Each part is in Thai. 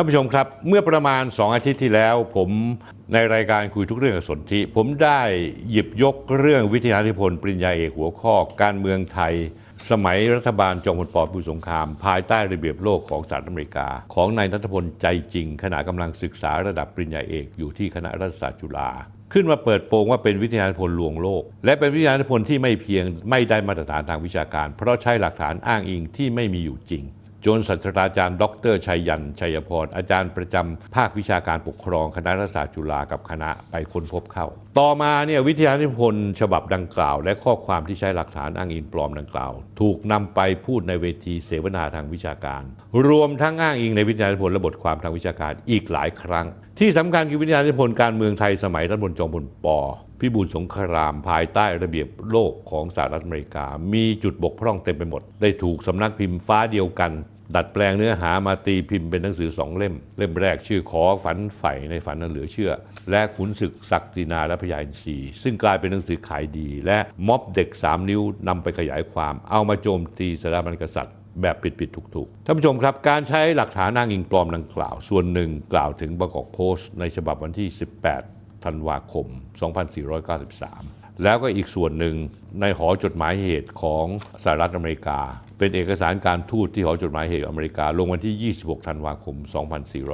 ท่านผู้ชมครับ เมื่อประมาณ 2 อาทิตย์ที่แล้ว ผมในรายการคุยทุกเรื่องกับสนธิผมได้หยิบยกเรื่องวิทยานิพนธ์ปริญญาเอกหัวข้อ การเมืองไทย สมัยรัฐบาลจอมพลปพิบูสงคราม ภายใต้ระเบียบโลกของสหรัฐอเมริกา ของนายนัทพลใจจริง ขณะกำลังศึกษาระดับปริญญาเอกอยู่ที่คณะรัฐศาสตร์จุฬาขึ้นมาเปิดโปงว่าเป็นวิทยานิพนธ์ลวงโลก และเป็นวิทยานิพนธ์ที่ไม่เพียงไม่ได้มาตรฐานทางวิชาการ เพราะใช้หลักฐานอ้างอิงที่ไม่มีอยู่จริง จนศาสตราจารย์ ดรชัยยัน ชัยพร อาจารย์ประจำภาควิชาการปกครองคณะรัฐศาสตร์จุฬากับคณะไปค้นพบเข้า ต่อมาเนี่ยวิทยานิพนธ์ฉบับดังกล่าว และข้อความที่ใช้หลักฐานอ้างอิงปลอมดังกล่าว ถูกนำไปพูดในเวทีเสวนาทางวิชาการ รวมทั้งอ้างอิงในวิทยานิพนธ์และบทความทางวิชาการอีกหลายครั้ง ที่สำคัญคือวิทยานิพนธ์การเมืองไทยสมัยรัฐบาลจอมพลปพิบูลสงครามภายใต้ระเบียบโลกของสหรัฐอเมริกา มีจุดบกพร่องเต็มไปหมด ได้ถูกสำนักพิมพ์ฟ้าเดียวกัน ดัดแปลงเนื้อหามาตีพิมพ์เป็นหนังสือสองเล่ม เล่มแรกชื่อขอฝันใฝ่ในฝันนั้นเหลือเชื่อ และขุนศึกศักดินาและพญาอินทรีซึ่งกลายเป็นหนังสือขายดี และม็อบเด็ก 3 นิ้วนำไปขยายความ เอามาโจมตีสถาบันกษัตริย์แบบผิดๆถูกๆ ท่านผู้ชมครับ การใช้หลักฐานอ้างอิงปลอมดังกล่าว ส่วนหนึ่งกล่าวถึงบางกอกโพสต์ในฉบับวันที่ 18 ธันวาคม 2493 แล้วก็อีกส่วนหนึ่งในหอจดหมายเหตุของสหรัฐอเมริกา เป็นเอกสารการทูตที่หอจดหมายเหตุอเมริกา ลงวันที่ 26 ธันวาคม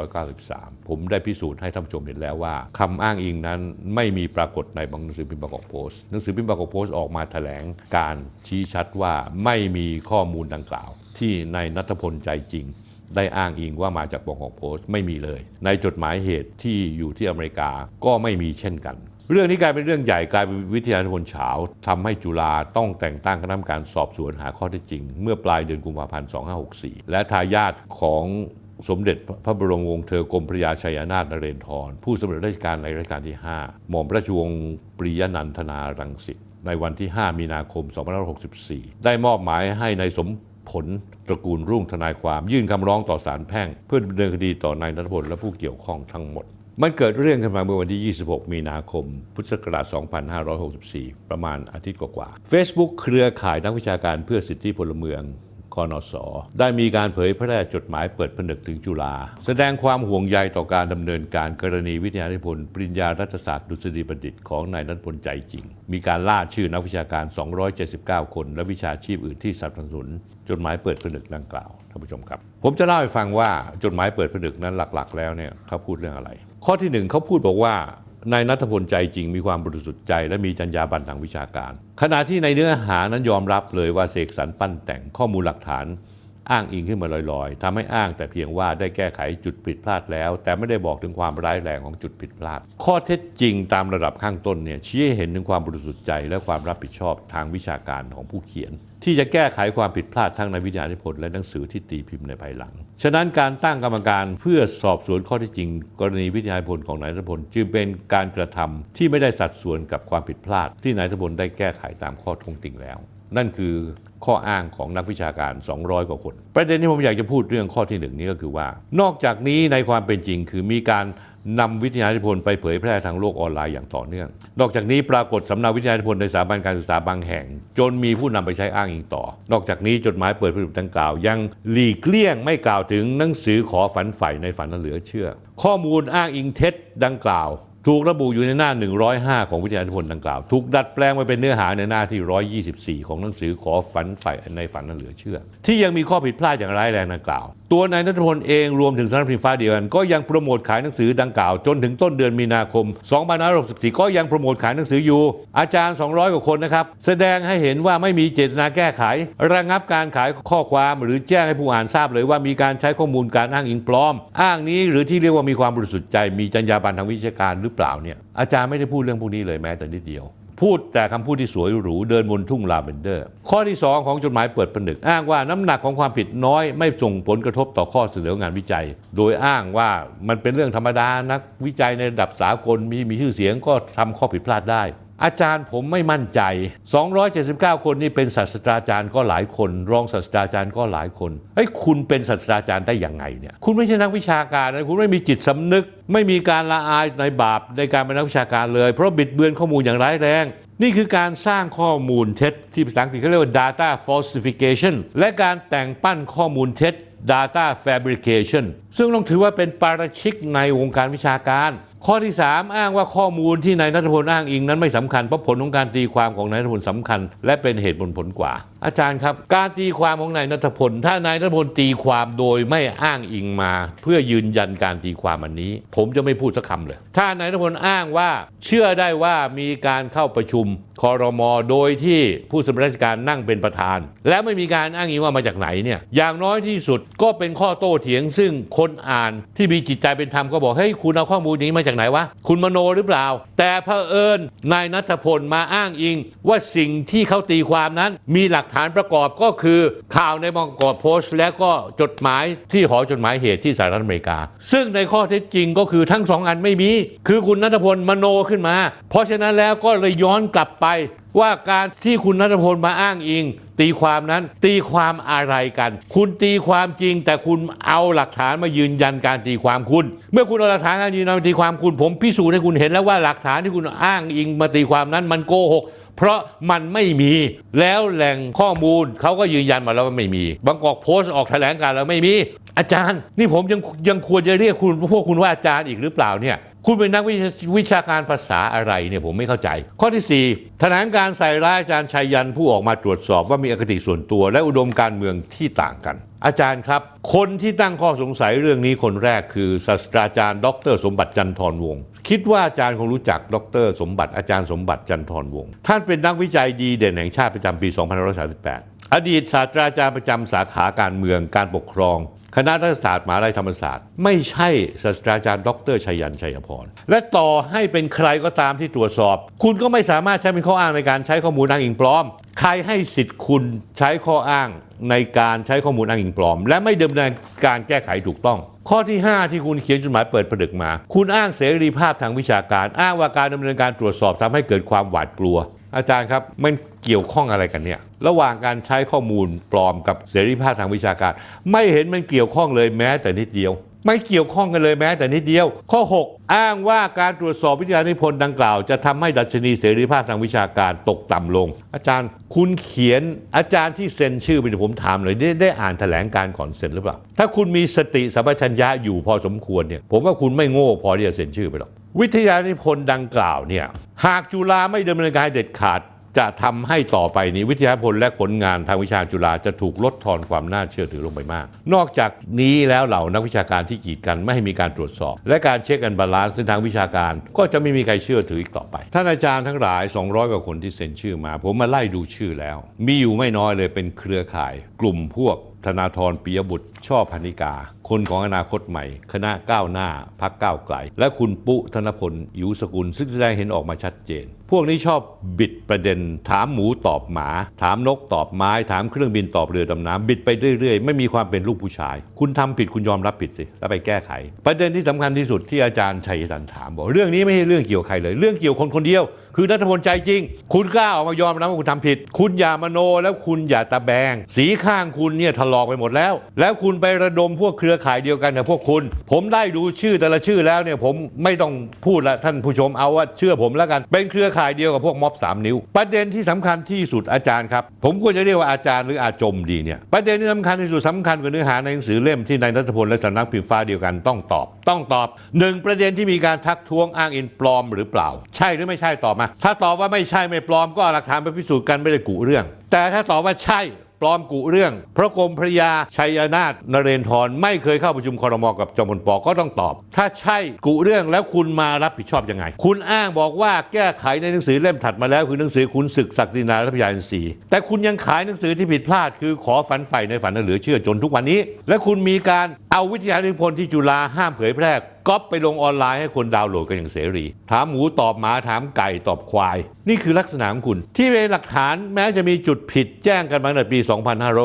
2493 ผมได้พิสูจน์ให้ท่านผู้ชมเห็นแล้วว่าคำอ้างอิงนั้นไม่มีปรากฏในบางหนังสือพิมพ์บางกอกโพสต์หนังสือพิมพ์บางกอกโพสต์ออกมาแถลงการชี้ชัดว่าไม่มีข้อมูลดังกล่าว ที่ในายนัทพลใจจริงได้อ้างอิงว่ามาจากบองของโพสต์ไม่มีเลย ในจดหมายเหตุที่อยู่ที่อเมริกาก็ไม่มีเช่นกัน เรื่องนี้กลายเป็นเรื่องใหญ่กลายเป็นวิทยานิพนธ์เฉาทำให้จุฬาต้องแต่งตั้งคณะกรรมการสอบสวนหาข้อเท็จจริง เมื่อปลายเดือนกุมภาพันธ์ 2564 และทายาทของสมเด็จพระบรมวงศ์เธอกรมพระยาชัยนาถนเรนทร ผู้สำเร็จราชการในรัชกาลที่ 5 หม่อมราชวงศ์ปริยนันทนารังสิตในวันที่ 5 มีนาคม 2564 ได้มอบหมายให้ในายสมผลตระกูลรุ่งทนายความยื่นคำร้องต่อศาลแพ่ง เพื่อดำเนินคดีต่อนายนัทพลและผู้เกี่ยวข้องทั้งหมด มันเกิดเรื่องขึ้นมาเมื่อวันที่ 26 มีนาคม พุทธศักราช 2564 ประมาณอาทิตย์กว่าๆ Facebook เครือข่ายนักวิชาการเพื่อสิทธิพลเมืองคอนสได้มีการเผยแพร่จดหมายเปิดผนึกถึงจุฬาแสดงความห่วงใยต่อการดำเนินการกรณีวิทยานิพนธ์ปริญญารัฐศาสตร์ดุษฎีบัณฑิตของนายนัทพลใจจริง มีการล่าชื่อนักวิชาการ 279 คน และวิชาชีพอื่นที่สนับสนุน จดหมายเปิดผนึกดังกล่าวท่านผู้ชมครับ ผมจะเล่าให้ฟังว่าจดหมายเปิดผนึกนั้นหลักๆ แล้วเนี่ยเขาพูดเรื่องอะไร ข้อที่หนึ่งเขาพูดบอกว่านายนัทพลใจจริงมีความบริสุทธิ์ใจ และมีจรรยาบรรณทางวิชาการ ขณะที่ในเนื้อหานั้นยอมรับเลยว่าเสกสรรปั้นแต่งข้อมูลหลักฐาน อ้างอิงขึ้นมาลอยๆทำให้อ้างแต่เพียงว่าได้แก้ไขจุดผิดพลาดแล้ว แต่ไม่ได้บอกถึงความร้ายแรงของจุดผิดพลาด ข้อเท็จจริงตามระดับข้างต้นเนี่ยชี้ให้เห็นถึงความบริสุทธิ์ใจ และความรับผิดชอบทางวิชาการของผู้เขียน ที่จะแก้ไขความผิดพลาดทั้งในวิทยานิพนธ์และหนังสือที่ตีพิมพ์ในภายหลัง ฉะนั้นการตั้งกรรมการเพื่อสอบสวนข้อเท็จจริง กรณีวิทยานิพนธ์ของนายนัทพลจึงเป็นการกระทำที่ไม่ได้สัดส่วนกับความผิดพลาด ที่นายนัทพลได้แก้ไขตามข้อทงติงแล้ว นั่นคือ ข้ออ้างของนักวิชาการ 200 กว่าคน ประเด็นที่ผมอยากจะพูดเรื่องข้อที่หนึ่งนี้ก็คือว่า นอกจากนี้ในความเป็นจริงคือมีการนำวิทยานิพนธ์ไปเผยแพร่ทางโลกออนไลน์อย่างต่อเนื่อง นอกจากนี้ปรากฏสำเนาวิทยานิพนธ์ในสถาบันการศึกษาบางแห่ง จนมีผู้นำไปใช้อ้างอิงต่อ นอกจากนี้จดหมายเปิดผนึกดังกล่าว ยังหลีกเลี่ยงไม่กล่าวถึงหนังสือขอฝันใฝ่ในฝันนั้นเหลือเชื่อ ข้อมูลอ้างอิงเท็จดังกล่าว ถูกระบุอยู่ในหน้า 105 ของวิทยานิพนธ์ดังกล่าว ถูกดัดแปลงไปเป็นเนื้อหาในหน้าที่ 124 ของหนังสือขอฝันใฝ่ในฝันนั้นเหลือเชื่อ ที่ยังมีข้อผิดพลาดอย่างร้ายแรงดังกล่าว ตัวนายนัทพลเองรวมถึงสำนักพิมพ์ฟ้าเดียวกัน ก็ยังโปรโมทขายหนังสือดังกล่าว จนถึงต้นเดือนมีนาคม2564ก็ยังโปรโมทขายหนังสืออยู่ อาจารย์ 200 กว่าคนนะครับ แสดงให้เห็นว่าไม่มีเจตนาแก้ไข ระงับการขายข้อความหรือแจ้งให้ผู้อ่านทราบเลยว่ามีการใช้ข้อมูลการอ้างอิงปลอม อ้างนี้หรือที่เรียกว่ามีความบริสุทธิ์ใจมีจรรยาบรรณทางวิชาการหรือเปล่าเนี่ยอาจารย์ไม่ได้พูดเรื่องพวกนี้เลยแม้แต่นิดเดียว พูดแต่คำพูดที่สวยหรูเดินบนทุ่งลาเวนเดอร์ ข้อที่ 2 ของจดหมายเปิดผนึก อ้างว่าน้ำหนักของความผิดน้อยไม่ส่งผลกระทบต่อข้อเสนองานวิจัย โดยอ้างว่ามันเป็นเรื่องธรรมดานักวิจัยในระดับสากลมีมีชื่อเสียงก็ทำข้อผิดพลาดได้ อาจารย์ผมไม่มั่นใจ 279 คนนี่เป็นศาสตราจารย์ก็หลายคน รองศาสตราจารย์ก็หลายคนเฮ้ยคุณเป็นศาสตราจารย์ได้ยังไงเนี่ย คุณไม่ใช่นักวิชาการนะคุณไม่มีจิตสำนึก ไม่มีการละอายในบาปในการเป็นนักวิชาการเลย เพราะบิดเบือนข้อมูลอย่างร้ายแรง นี่คือการสร้างข้อมูลเท็จ ที่ภาษาอังกฤษเขาเรียกว่า data falsification และการแต่งปั้นข้อมูลเท็จ data fabrication ซึ่งต้องถือว่าเป็นปาราชิกในวงการวิชาการ ข้อที่ 3 อ้างว่าข้อมูลที่นายนัทพลอ้างอิงนั้นไม่สำคัญเพราะผลของการตีความของนายนัทพลสำคัญ และเป็นเหตุผลผลกว่า อาจารย์ครับ การตีความของนายนัทพล ถ้านายนัทพลตีความโดยไม่อ้างอิงมา เพื่อยืนยันการตีความอันนี้ ผมจะไม่พูดสักคำเลย ถ้านายนัทพลอ้างว่า เชื่อได้ว่ามีการเข้าประชุมคอรมอโดยที่ผู้สำนักราชการนั่งเป็นประธาน และไม่มีการอ้างอิงว่ามาจากไหนเนี่ยอย่างน้อยที่สุดก็เป็นข้อโต้เถียงซึ่งคนอ่านที่มีจิตใจเป็นธรรมก็บอกเฮ้ยคุณเอาข้อมูลนี้มาจากไหนวะคุณมโนหรือเปล่า แต่เผอิญนายนัทพลมาอ้างอิง ว่าสิ่งที่เขาตีความนั้น มีหลักฐานประกอบก็คือข่าวในบางกอโพสต์ และก็จดหมายที่หอจดหมายเหตุที่สหรัฐอเมริกา ซึ่งในข้อเท็จจริงก็คือทั้งสองอันไม่มี คือคุณนัทพลมโนขึ้นมา เพราะฉะนั้นแล้วก็เลยย้อนกลับไปว่าการที่คุณนัทพลมาอ้างอิง ตีความนั้นตีความอะไรกัน คุณตีความจริง แต่คุณเอาหลักฐานมายืนยันการตีความคุณ เมื่อคุณเอาหลักฐานการยืนยันมาตีความคุณ ผมพิสูจน์ให้คุณเห็นแล้วว่าหลักฐานที่คุณอ้างอิงมาตีความนั้นมันโกหกเพราะมันไม่มีแล้วแหล่งข้อมูลเขาก็ยืนยันมาแล้วว่าไม่มี บางกอกโพสต์ออกแถลงการ์แล้วไม่มี อาจารย์ นี่ผมยังยังควรจะเรียกคุณพวกคุณว่าอาจารย์อีกหรือเปล่าเนี่ย คุณเป็นนักวิชาวิชาการภาษาอะไรเนี่ยผมไม่เข้าใจ ข้อที่ 4 แถลงการใส่ร้ายอาจารย์ชัยยันผู้ออกมาตรวจสอบว่ามีอคติส่วนตัว และอุดมการเมืองที่ต่างกัน อาจารย์ครับ คนที่ตั้งข้อสงสัยเรื่องนี้คนแรกคือศาสตราจารย์ ดร สมบัติจันทรวงศ์คิดว่าอาจารย์คงรู้จัก ดร สมบัติอาจารย์สมบัติจันทรวงศ์ท่านเป็นนักวิจัยดีเด่นแห่งชาติประจำปี 2538อดีตศาสตราจารย์ประจำสาขาการเมืองการปกครอง คณะรัฐศาสตร์มหาวิทยาลัยธรรมศาสตร์ ไม่ใช่ศาสตราจารย์ดรชัยยันชัยพร และต่อให้เป็นใครก็ตามที่ตรวจสอบ คุณก็ไม่สามารถใช้เป็นข้ออ้างในการใช้ข้อมูลอ้างอิงปลอม ใครให้สิทธิ์คุณใช้ข้ออ้างในการใช้ข้อมูลอ้างอิงปลอม และไม่ดำเนินการแก้ไขถูกต้อง ข้อที่ 5 ที่คุณเขียนจดหมายเปิดผนึกมา คุณอ้างเสรีภาพทางวิชาการ อ้างว่าการดำเนินการตรวจสอบทำให้เกิดความหวาดกลัว อาจารย์ครับมันเกี่ยวข้องอะไรกันเนี่ยระหว่างการใช้ข้อมูลปลอมกับเสรีภาพทางวิชาการ ไม่เห็นมันเกี่ยวข้องเลยแม้แต่นิดเดียว ไม่เกี่ยวข้องกันเลยแม้แต่นิดเดียว ข้อ 6 อ้างว่าการตรวจสอบวิทยานิพนธ์ดังกล่าว จะทำให้ดัชนีเสรีภาพทางวิชาการตกต่ำลง อาจารย์คุณเขียนอาจารย์ที่เซ็นชื่อไปเดี๋ยวผมถามเลยได้ได้อ่านแถลงการก่อนเซ็นหรือเปล่าถ้าคุณมีสติสัมปชัญญะอยู่พอสมควรเนี่ยผมว่าคุณไม่โง่พอที่จะเซ็นชื่อไปหรอก วิทยานิพนธ์ดังกล่าวเนี่ยหากจุฬาไม่ดำเนินการเด็ดขาดจะทำให้ต่อไปนี้วิทยาพลและผลงานทางวิชาจุฬาจะถูกลดทอนความน่าเชื่อถือลงไปมาก นอกจากนี้แล้วเหล่านักวิชาการที่กีดกันไม่ให้มีการตรวจสอบ และการเช็คกันบาลานซ์ในทางวิชาการ ก็จะไม่มีใครเชื่อถืออีกต่อไป ท่านอาจารย์ทั้งหลาย 200 กว่าคนที่เซ็นชื่อมา ผมมาไล่ดูชื่อแล้ว มีอยู่ไม่น้อยเลยเป็นเครือข่าย กลุ่มพวก ธนาธรปิยบุตรช่อพนิกา คนของอนาคตใหม่ คณะก้าวหน้าพักก้าวไกล และคุณปุธนพลอิวสกุล ซึ่งแสดงเห็นออกมาชัดเจน พวกนี้ชอบบิดประเด็น ถามหมูตอบหมา ถามนกตอบไม้ ถามเครื่องบินตอบเรือดำน้ำบิดไปเรื่อยๆ ไม่มีความเป็นลูกผู้ชาย คุณทำผิดคุณยอมรับผิดสิแล้วไปแก้ไข ประเด็นที่สำคัญที่สุดที่อาจารย์ชัยสันถามบอกเรื่องนี้ไม่ใช่เรื่องเกี่ยวใครเลย เรื่องเกี่ยวคนคนเดียว คือนัทพลใจจริง คุณกล้าออกมายอมรับว่าคุณทำผิด คุณอย่ามโนแล้วคุณอย่าตะแบง สีข้างคุณเนี่ยถลอกไปหมดแล้ว แล้วคุณไประดมพวกเครือข่ายเดียวกันกับพวกคุณ ผมได้ดูชื่อแต่ละชื่อแล้วเนี่ยผมไม่ต้องพูดละท่านผู้ชมเอาว่าเชื่อผมแล้วกัน เป็นเครือข่ายเดียวกับพวกม็อบสามนิ้ว ประเด็นที่สำคัญที่สุดอาจารย์ครับ ผมควรจะเรียกว่าอาจารย์หรืออาจมดีเนี่ยประเด็นที่สำคัญที่สุดสำคัญกว่าเนื้อหาในหนังสือเล่มที่นายนัทพลและสำนักพิมพ์ฟ้าเดียวกันต้องตอบ ต้องตอบหนึ่งประเด็นที่มีการทักท้วงอ้างอินปลอมหรือเปล่า ใช่หรือไม่ใช่ตอบมาถ้าตอบว่าไม่ใช่ไม่ปลอมก็เอาหลักฐานไปพิสูจน์กันไม่ได้กุเรื่อง แต่ถ้าตอบว่าใช่ปลอมกุเรื่อง พระกรมพระยาชัยนาทนเรนทรไม่เคยเข้าประชุมคอรมอกับจอมพลปอก็ต้องตอบ ถ้าใช่กุเรื่องแล้วคุณมารับผิดชอบยังไง คุณอ้างบอกว่าแก้ไขในหนังสือเล่มถัดมาแล้ว คือหนังสือคุณศึกศักดินาและพยาอินทรีย์แต่คุณยังขายหนังสือที่ผิดพลาด คือขอฝันใฝ่ในฝันอันเหลือเชื่อจนทุกวันนี้ และคุณมีการ เอาวิทยานิพนธ์ที่จุฬาห้ามเผยแพร่ก๊อปไปลงออนไลน์ให้คนดาวน์โหลดกันอย่างเสรี ถามหมูตอบหมาถามไก่ตอบควาย นี่คือลักษณะของคุณ ที่เป็นหลักฐานแม้จะมีจุดผิดแจ้งกันมาตั้งแต่ปี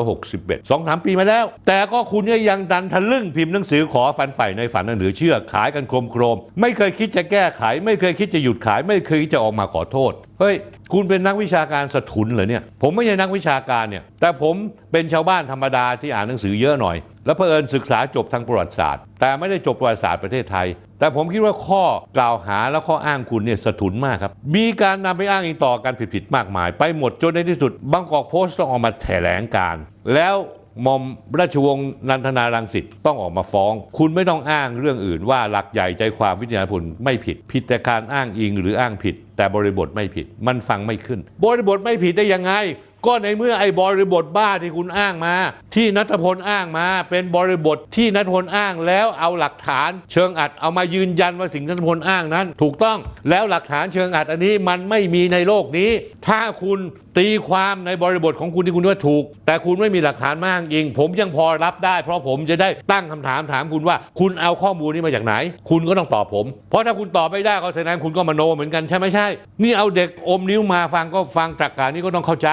2561 2 3 ปีมาแล้ว แต่ก็คุณก็ยังดันทะลึ่งพิมพ์หนังสือขอฝันใฝ่ในฝันอันเหลือเชื่อขายกันโครมโครม ไม่เคยคิดจะแก้ไข ไม่เคยคิดจะหยุดขาย ไม่เคยคจะออกมาขอโทษเฮ้ยคุณเป็นนักวิชาการสะทุนเหรอเนี่ย ผมไม่ใช่นักวิชาการเนี่ย แต่ผมเป็นชาวบ้านธรรมดาที่อ่านหนังสือเยอะหน่อย แล้วเผอิญศึกษาจบทางประวัติศาสตร์ แต่ไม่ได้จบประวัติศาสตร์ประเทศไทย แต่ผมคิดว่าข้อกล่าวหาและข้ออ้างคุณเนี่ยสะทุนมากครับ มีการนำไปอ้างอิงต่อกันผิดๆมากมาย ไปหมดจนในที่สุดบางกอกโพสต์ต้องออกมาแถลงการ แล้วหมอมราชวงศ์นันทนารังสิตต้องออกมาฟ้อง คุณไม่ต้องอ้างเรื่องอื่นว่าหลักใหญ่ใจความวิทยาพลไม่ผิด ผิดแต่การอ้างอิงหรืออ้างผิด แต่บริบทไม่ผิด มันฟังไม่ขึ้น บริบทไม่ผิดได้ยังไง ก็ในเมื่อไอ้บริบทบ้าที่คุณอ้างมา ที่นัทพลอ้างมา เป็นบริบทที่นัทพลอ้างแล้วเอาหลักฐานเชิงอัดเอามายืนยันว่าสิ่งนัทพลอ้างนั้น ถูกต้องแล้วหลักฐานเชิงอัดอันนี้มันไม่มีในโลกนี้ ถ้าคุณ ตีความในบริบทของคุณที่คุณว่าถูก แต่คุณไม่มีหลักฐานมาอ้างอิง ผมยังพอรับได้ เพราะผมจะได้ตั้งคำถามถามคุณว่า คุณเอาข้อมูลนี้มาจากไหน คุณก็ต้องตอบผม เพราะถ้าคุณตอบไม่ได้ก็แสดงคุณก็มโนเหมือนกันใช่ไหมใช่ นี่เอาเด็กอมนิ้วมาฟังก็ฟังตรกกานี้ก็ต้องเข้าใจ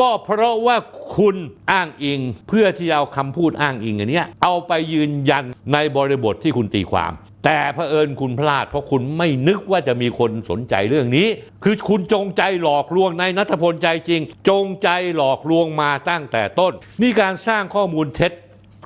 ก็เพราะว่าคุณอ้างอิง เพื่อที่จะเอาคำพูดอ้างอิงอันเนี้ยเอาไปยืนยันในบริบทที่คุณตีความ แต่เผอิญคุณพลาดเพราะคุณไม่นึกว่าจะมีคนสนใจเรื่องนี้ คือคุณจงใจหลอกลวงนายนัทพลใจจริง จงใจหลอกลวงมาตั้งแต่ต้น นี่การสร้างข้อมูลเท็จ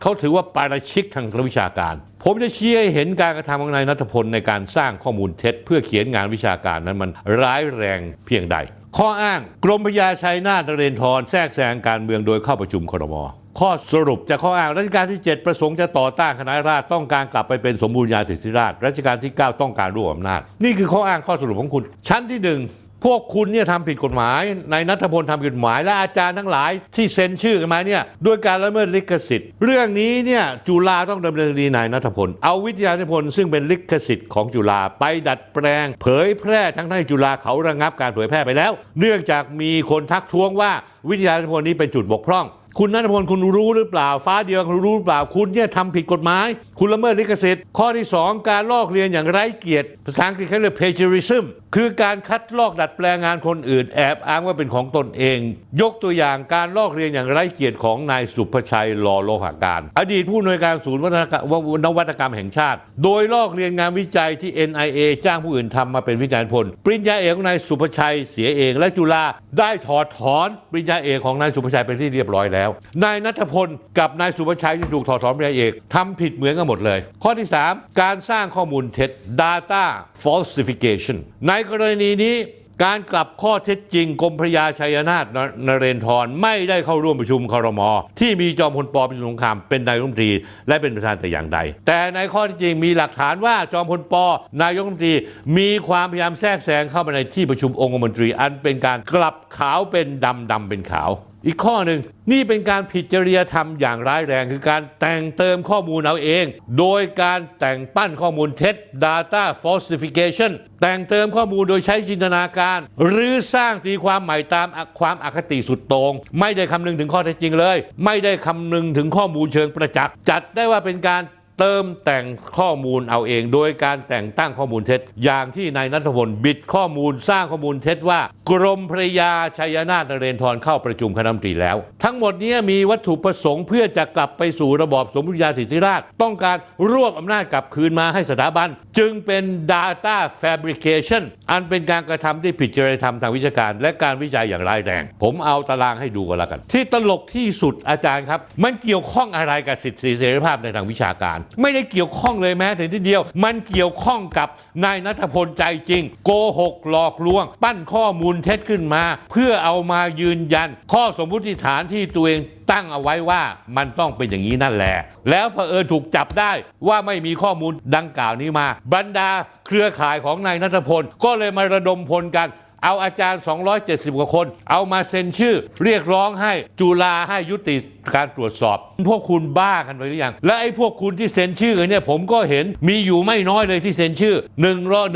เขาถือว่าปาราชิกทางวิชาการ ผมจะชี้ให้เห็นการกระทำของนายนัทพลในการสร้างข้อมูลเท็จ เพื่อเขียนงานวิชาการนั้นมันร้ายแรงเพียงใด ข้ออ้างกรมพญาชัยนาทนเรนทรแทรกแซงการเมืองโดยเข้าประชุมครม ข้อสรุปจากข้ออ้างรัชกาลที่ 7 ประสงค์จะต่อต้านคณะราษฎรต้องการกลับไปเป็นสมบูรณาสิทธิราชรัชกาลที่ 9 ต้องการรวบอำนาจ นี่คือข้ออ้างข้อสรุปของคุณ ชั้นที่หนึ่งพวกคุณเนี่ยทำผิดกฎหมายนายนัทพลทำผิดกฎหมายและอาจารย์ทั้งหลายที่เซ็นชื่อกันมาเนี่ยด้วยการละเมิดลิขสิทธิ์ เรื่องนี้เนี่ยจุฬาต้องดำเนินคดีนายนัทพลเอาวิทยานิพนธ์ซึ่งเป็นลิขสิทธิ์ของจุฬาไปดัดแปลง เผยแพร่ทั้งที่จุฬาเขาระงับการเผยแพร่ไปแล้ว เนื่องจากมีคนทักท้วงว่าวิทยานิพนธ์นี้เป็นจุดบกพร่อง คุณนัทพลคุณรู้หรือเปล่า ฟ้าเดียวคุณรู้หรือเปล่าคุณเนี่ยทำผิดกฎหมาย คุณละเมิดลิขสิทธิ์ข้อที่ 2 การลอกเรียนอย่างไร้เกียรติภาษาอังกฤษเขาเรียก plagiarism คือการคัดลอกดัดแปลงงานคนอื่นแอบอ้างว่าเป็นของตนเอง ยกตัวอย่างการลอกเรียนอย่างไร้เกียรติของนายสุภชัยลอโลหการ อดีตผู้อำนวยการศูนย์วัฒนกรรมนวัตกรรมแห่งชาติ โดยลอกเรียนงานวิจัยที่ NIA จ้างผู้อื่นทำมาเป็นวิจัยผล ปริญญาเอกของนายสุภชัยเสียเอง และจุฬาได้ถอดถอนปริญญาเอกของนายสุภชัยเป็นที่เรียบร้อยแล้ว นายนัทพลกับนายสุภชัยที่ถูกถอดถอนปริญญาเอกทำผิดเหมือนกันหมดเลย ข้อที่ 3 การสร้างข้อมูลเท็จ data falsification ในกรณีนี้การกลับข้อเท็จจริงกรมพระยาชัยนาทนนเรนทรไม่ได้เข้าร่วมประชุมครม ที่มีจอมพลปอเป็นสงครามเป็นนายกรัฐมนตรีและเป็นประธานแต่อย่างใด แต่ในข้อเท็จจริงมีหลักฐานว่าจอมพลปนายกรัฐมนตรี มีความพยายามแทรกแซงเข้ามาในที่ประชุมองคมนตรี อันเป็นการกลับขาวเป็นดำดำเป็นขาว อีกข้อหนึ่งนี่เป็นการผิดจริยธรรมอย่างร้ายแรง คือการแต่งเติมข้อมูลเอาเอง โดยการแต่งปั้นข้อมูลเท็จ data falsification แต่งเติมข้อมูลโดยใช้จินตนาการ หรือสร้างตีความใหม่ตามความอคติสุดโตง่งไม่ได้คำนึงถึงข้อเท็จจริงเลย ไม่ได้คำนึงถึงข้อมูลเชิงประจักษ์ จัดได้ว่าเป็นการ เติมแต่งข้อมูลเอาเอง โดยการแต่งตั้งข้อมูลเท็จ อย่างที่นายนัทพลบิดข้อมูลสร้างข้อมูลเท็จว่า กรมพระยาชัยนาทนเรนทรเข้าประชุมคณะมนตรีแล้ว ทั้งหมดนี้มีวัตถุประสงค์เพื่อจะกลับไปสู่ระบอบสมบูรณาสิทธิราช ต้องการรวบอำนาจกลับคืนมาให้สถาบัน จึงเป็น data fabrication อันเป็นการกระทำที่ผิดจริยธรรมทางวิชาการ และการวิจัยอย่างร้ายแรง ผมเอาตารางให้ดูกันแล้วกัน ที่ตลกที่สุดอาจารย์ครับ มันเกี่ยวข้องอะไรกับสิทธิเสรีภาพในทางวิชาการไม่ได้เกี่ยวข้องเลยแม้แต่ทีเดียว มันเกี่ยวข้องกับนายนัทพลใจจริง โกหกหลอกลวง ปั้นข้อมูลเท็จขึ้นมา เพื่อเอามายืนยัน ข้อสมมติฐานที่ตัวเองตั้งเอาไว้ว่ามันต้องเป็นอย่างนี้นั่นแหละ แล้วเผอิญถูกจับได้ว่าไม่มีข้อมูลดังกล่าวนี้มา บรรดาเครือข่ายของนายนัทพล ก็เลยมาระดมพลกัน เอาอาจารย์ 270 กว่าคน เอามาเซ็นชื่อ เรียกร้องให้จุฬาให้ยุติการตรวจสอบ พวกคุณบ้ากันไปหรือยัง และไอ้พวกคุณที่เซ็นชื่อกันเนี่ยผมก็เห็นมีอยู่ไม่น้อยเลยที่เซ็นชื่อ1ร้อย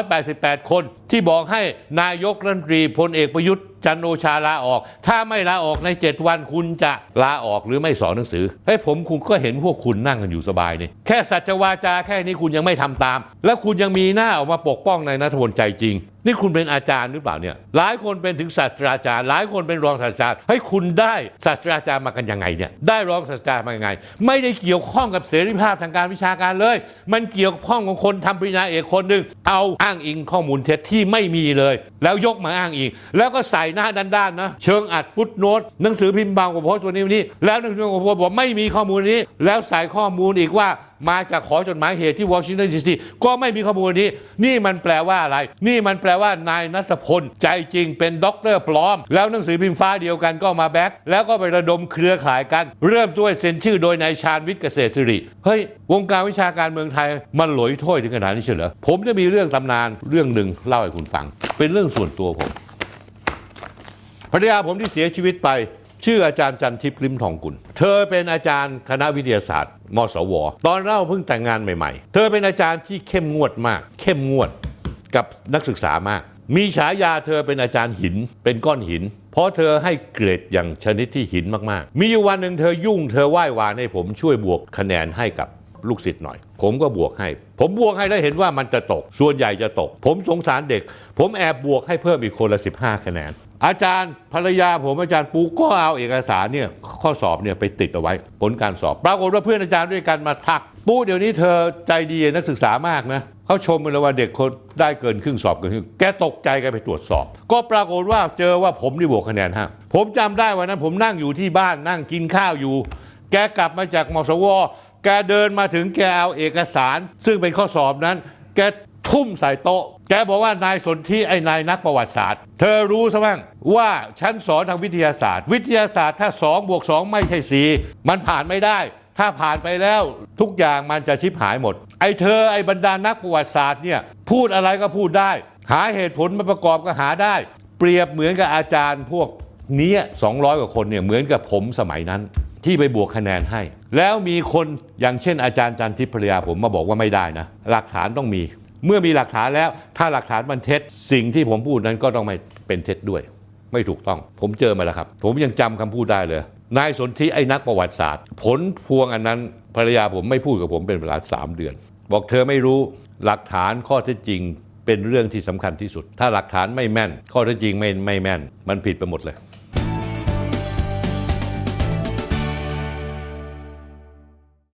1,188คน ที่บอกให้นายกรัฐมนตรีพลเอกประยุทธ์จันโอชาลาออก ถ้าไม่ลาออกใน 7 วันคุณจะลาออกหรือไม่สอนหนังสือเฮ้ยผมคุณก็เห็นพวกคุณนั่งกันอยู่สบายนี่แค่สัจวาจาแค่นี้คุณยังไม่ทำตาม แล้วคุณยังมีหน้าออกมาปกป้องนายนัทพลใจจริงนี่คุณเป็นอาจารย์หรือเปล่าเนี่ยหลายคนเป็นถึงศาสตราจารย์ หลายคนเป็นรองศาสตราจารย์ให้คุณได้ศาสตราจารย์มากันยังไงเนี่ยได้รองศาสตราจารย์มายังไง ไม่ได้เกี่ยวข้องกับเสรีภาพทางการวิชาการเลย มันเกี่ยวข้องของคนทำปริญญาเอกคนหนึ่งเอาอ้างอิงข้อมูลเท็จที่ไม่มีเลย แล้วยกมาอ้างอิง แล้วก็ใส่หน้าด้านๆนะเชิงอัดฟุตโนตหนังสือพิมพ์บางกว่าโพสต์วันนี้วันนี้ แล้วหนังสือพิมพ์บางกว่าพสต์บอกไม่มีข้อมูลนี้ แล้วใส่ข้อมูลอีกว่ามาจากขอจดหมายเหตุที่วอชิงตันดีซีก็ไม่มีข้อมูลนี้ นี่มันแปลว่าอะไร นี่มันแปลว่านายนัทพล ใจจริงเป็นด็อกเตอร์ปลอม แล้วหนังสือพิมพ์ฟ้าเดียวกันก็มาแบ็กแล้วก็ไประดมเครือข่ายกัน เริ่มด้วยเซ็นชื่อโดยนายชาญวิทย์เกษตรสิริเฮ้ยวงการวิชาการเมืองไทยมันหลอยถ้วยถึงขนาดนี้เชียวเหรอผมจะมีเรื่องตำนานเรื่องหนึ่งเล่าให้คุณฟัง เป็นเรื่องส่วนตัวผมภรรยาผมที่เสียชีวิตไปชื่ออาจารย์จันทิพย์ลิมทองกุล เธอเป็นอาจารย์คณะวิทยาศาสตร์ มสว ตอนเราเพิ่งแต่งงานใหม่ๆ เธอเป็นอาจารย์ที่เข้มงวดมาก เข้มงวด กับนักศึกษามาก มีฉายาเธอเป็นอาจารย์หินเป็นก้อนหิน เพราะเธอให้เกรดอย่างชนิดที่หินมากๆ มีวันหนึ่งเธอยุ่งเธอไหว้วานให้ผมช่วยบวกคะแนนให้กับลูกศิษย์หน่อย ผมก็บวกให้ ผมบวกให้แล้วเห็นว่ามันจะตก ส่วนใหญ่จะตก ผมสงสารเด็ก ผมแอบบวกให้เพิ่มอีกคนละ 15 คะแนน อาจารย์ภรรยาผมอาจารย์ปูก็เอาเอกสารเนี่ยข้อสอบเนี่ยไปติดเอาไว้ ผลการสอบ ปรากฏว่าเพื่อนอาจารย์ด้วยกันมาทัก ปูเดี๋ยวนี้เธอใจดีนักศึกษามากนะ เขาชมกันเลยว่าเด็กคนได้เกินครึ่งสอบเกินครึ่งแกตกใจแกไปตรวจสอบ ก็ปรากฏว่าเจอว่าผมนี่บวกคะแนนฮะผมจำได้วันนั้น ผมนั่งอยู่ที่บ้านนั่งกินข้าวอยู่ แกกลับมาจากมสว แกเดินมาถึงแกเอาเอกสาร ซึ่งเป็นข้อสอบนั้น แกทุ่มใส่โต๊ะ แกบอกว่านายสนธิไอ้นายนักประวัติศาสตร์ เธอรู้ซะบ้างว่าฉันสอนทางวิทยาศาสตร์ วิทยาศาสตร์ถ้า2บวก2ไม่ใช่สีมันผ่านไม่ได้ ถ้าผ่านไปแล้วทุกอย่างมันจะชิบหายหมด ไอ้เธอไอ้บรรดานักประวัติศาสตร์เนี่ยพูดอะไรก็พูดได้ หาเหตุผลมาประกอบก็หาได้ เปรียบเหมือนกับอาจารย์พวกนี้200 กว่าคนเนี่ยเหมือนกับผมสมัยนั้นที่ไปบวกคะแนนให้ แล้วมีคนอย่างเช่นอาจารย์จันทิพย์ภรรยาผมมาบอกว่าไม่ได้นะ หลักฐานต้องมี เมื่อมีหลักฐานแล้วถ้าหลักฐานมันเท็จ สิ่งที่ผมพูดนั้นก็ต้องไม่เป็นเท็จด้วย ไม่ถูกต้อง ผมเจอมาแล้วครับ ผมยังจำคำพูดได้เลย นายสนธิไอ้นักประวัติศาสตร์ ผลพวงอันนั้นภรรยาผมไม่พูดกับผมเป็นเวลา3เดือน บอกเธอไม่รู้หลักฐานข้อเท็จจริงเป็นเรื่องที่สำคัญที่สุด ถ้าหลักฐานไม่แม่น ข้อเท็จจริงไม่ไม่แม่น มันผิดไปหมดเลย